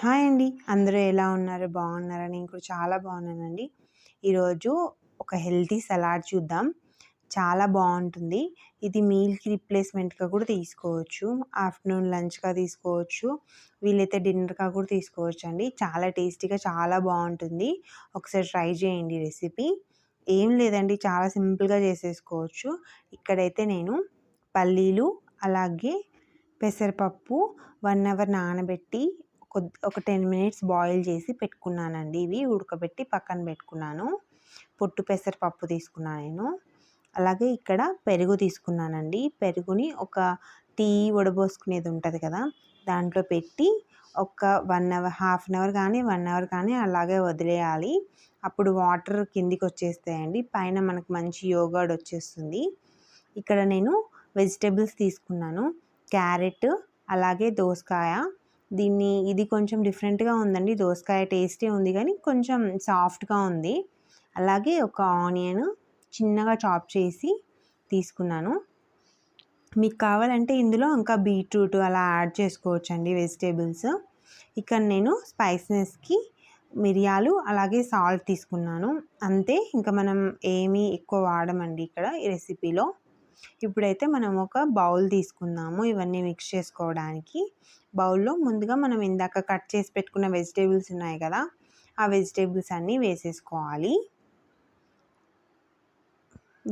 Hi అండి. అందరూ ఎలా ఉన్నారు? బాగున్నారా? నేను కూడా చాలా బాగున్నానండి. ఈరోజు ఒక హెల్తీ సలాడ్ చూద్దాం. చాలా బాగుంటుంది. ఇది మీల్కి రిప్లేస్మెంట్గా కూడా తీసుకోవచ్చు. ఆఫ్టర్నూన్ లంచ్గా తీసుకోవచ్చు. వీలైతే డిన్నర్గా కూడా తీసుకోవచ్చు అండి చాలా టేస్టీగా చాలా బాగుంటుంది. ఒకసారి ట్రై చేయండి రెసిపీ. ఏం లేదండి. చాలా సింపుల్గా చేసేసుకోవచ్చు. ఇక్కడైతే నేను పల్లీలు అలాగే పెసరపప్పు వన్ అవర్ నానబెట్టి కొద్ది ఒక టెన్ మినిట్స్ బాయిల్ చేసి పెట్టుకున్నానండి ఇవి. ఉడకబెట్టి పక్కన పెట్టుకున్నాను. పొట్టు పెసరపప్పు తీసుకున్నాను నేను. అలాగే ఇక్కడ పెరుగు తీసుకున్నానండి. పెరుగుని ఒక టీ వడబోసుకునేది ఉంటుంది కదా దాంట్లో పెట్టి ఒక one hour half an hour కానీ వన్ అవర్ కానీ అలాగే వదిలేయాలి. అప్పుడు వాటర్ కిందికి వచ్చేస్తాయండి. పైన మనకు మంచి యోగాడ్ వచ్చేస్తుంది. ఇక్కడ నేను వెజిటేబుల్స్ తీసుకున్నాను. క్యారెట్ అలాగే దోసకాయ దీన్ని ఇది కొంచెం డిఫరెంట్గా ఉందండి. దోసకాయ టేస్టే ఉంది కానీ కొంచెం సాఫ్ట్గా ఉంది. అలాగే ఒక ఆనియన్ చిన్నగా చాప్ చేసి తీసుకున్నాను. మీకు కావాలంటే ఇందులో ఇంకా బీట్రూట్ అలా యాడ్ చేసుకోవచ్చు అండి వెజిటేబుల్స్. ఇక్కడ నేను స్పైసెస్కి మిరియాలు అలాగే సాల్ట్ తీసుకున్నాను. అంతే ఇంకా మనం ఏమీ ఎక్కువ వాడమండి ఇక్కడ ఈ రెసిపీలో. ఇప్పుడైతే మనం ఒక బౌల్ తీసుకుందాము. ఇవన్నీ మిక్స్ చేసుకోవడానికి. బౌల్లో ముందుగా మనం ఇందాక కట్ చేసి పెట్టుకున్న వెజిటేబుల్స్ ఉన్నాయి కదా ఆ వెజిటేబుల్స్ అన్నీ వేసేసుకోవాలి.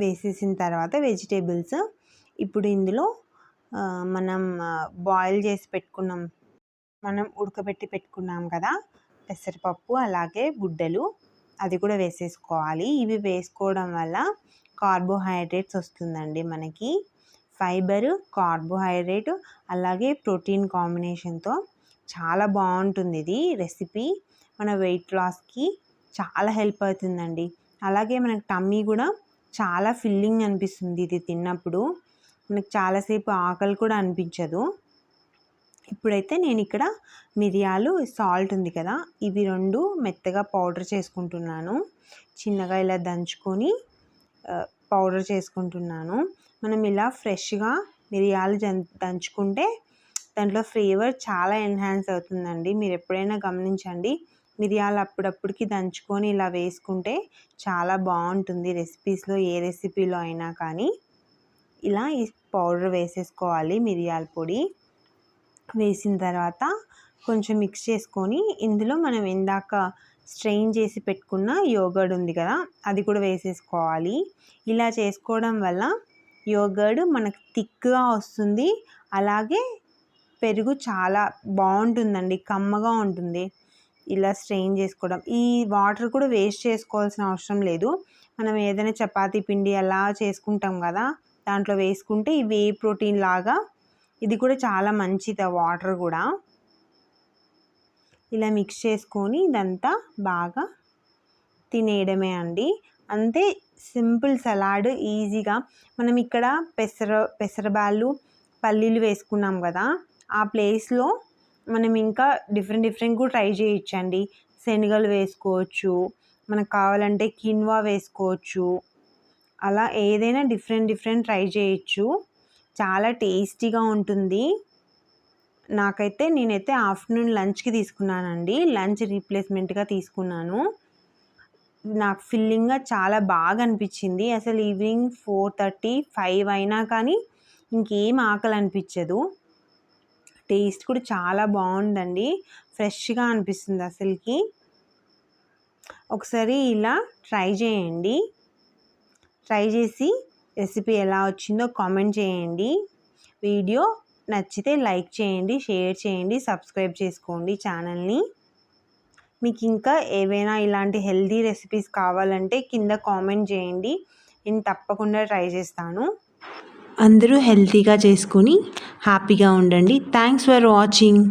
వేసేసిన తర్వాత వెజిటేబుల్స్ ఇప్పుడు ఇందులో మనం బాయిల్ చేసి పెట్టుకున్నాం. మనం ఉడకబెట్టి పెట్టుకున్నాం కదా పెసరపప్పు అలాగే గుడ్డలు అది కూడా వేసేసుకోవాలి. ఇవి వేసుకోవడం వల్ల కార్బోహైడ్రేట్స్ వస్తుందండి మనకి. ఫైబర్ కార్బోహైడ్రేట్ అలాగే ప్రోటీన్ కాంబినేషన్తో చాలా బాగుంటుంది ఇది రెసిపీ. మన వెయిట్ లాస్కి చాలా హెల్ప్ అవుతుందండి. అలాగే మనకు టమ్మీ కూడా చాలా ఫిల్లింగ్ అనిపిస్తుంది ఇది తిన్నప్పుడు. మనకు చాలాసేపు ఆకలి కూడా అనిపించదు. ఇప్పుడైతే నేను ఇక్కడ మిరియాలు సాల్ట్ ఉంది కదా ఇవి రెండు మెత్తగా పౌడర్ చేసుకుంటున్నాను. చిన్నగా ఇలా దంచుకొని పౌడర్ చేసుకుంటున్నాను. మనం ఇలా ఫ్రెష్గా మిరియాలు దంచుకుంటే దాంట్లో ఫ్లేవర్ చాలా ఎన్హాన్స్ అవుతుందండి. మీరు ఎప్పుడైనా గమనించండి. మిరియాలు అప్పుడప్పుడుకి దంచుకొని ఇలా వేసుకుంటే చాలా బాగుంటుంది రెసిపీస్లో ఏ రెసిపీలో అయినా కానీ. ఇలా ఈ పౌడర్ వేసేసుకోవాలి మిరియాల పొడి. వేసిన తర్వాత కొంచెం మిక్స్ చేసుకొని ఇందులో మనం ఇందాక స్ట్రెయిన్ చేసి పెట్టుకున్న యోగర్డ్ ఉంది కదా అది కూడా వేసేసుకోవాలి. ఇలా చేసుకోవడం వల్ల యోగర్డ్ మనకు థిక్గా వస్తుంది అలాగే పెరుగు చాలా బాగుంటుందండి కమ్మగా ఉంటుంది. ఇలా స్ట్రెయిన్ చేసుకోవడం. ఈ వాటర్ కూడా వేస్ట్ చేసుకోవాల్సిన అవసరం లేదు. మనం ఏదైనా చపాతీ పిండి అలా చేసుకుంటాం కదా దాంట్లో వేసుకుంటే ఇవి ఏ ప్రోటీన్ లాగా ఇది కూడా చాలా మంచిది వాటర్ కూడా. ఇలా మిక్స్ చేసుకొని ఇదంతా బాగా తినేయడమే అండి. అంతే సింపుల్ సలాడ్ ఈజీగా మనం ఇక్కడ పెసర పెసరబాళ్ళు పల్లీలు వేసుకున్నాం కదా ఆ ప్లేస్లో మనం ఇంకా డిఫరెంట్ డిఫరెంట్ కూడా ట్రై చేయొచ్చండి. శనగలు వేసుకోవచ్చు మనకు కావాలంటే కిన్వా వేసుకోవచ్చు అలా ఏదైనా డిఫరెంట్ డిఫరెంట్ ట్రై చేయొచ్చు. చాలా టేస్టీగా ఉంటుంది. నాకైతే నేనైతే ఆఫ్టర్నూన్ లంచ్కి తీసుకున్నానండి. లంచ్ రీప్లేస్మెంట్గా తీసుకున్నాను. నాకు ఫిల్లింగ్గా చాలా బాగా అనిపించింది అసలు ఈవినింగ్ ఫోర్ థర్టీ ఫైవ్ అయినా కానీ ఇంకేం ఆకలి అనిపించదు టేస్ట్ కూడా చాలా బాగుందండి. ఫ్రెష్గా అనిపిస్తుంది అసలుకి. ఒకసారి ఇలా ట్రై చేయండి. ట్రై చేసి రెసిపీ ఎలా వచ్చిందో కామెంట్ చేయండి. వీడియో నచ్చితే లైక్ చేయండి షేర్ చేయండి సబ్స్క్రైబ్ చేసుకోండి ఛానల్ని. మీకు ఇంకా ఏవైనా ఇలాంటి హెల్దీ రెసిపీస్ కావాలంటే కింద కామెంట్ చేయండి. నేను తప్పకుండా ట్రై చేస్తాను. అందరూ హెల్తీగా చేసుకొని హ్యాపీగా ఉండండి. Thanks for watching.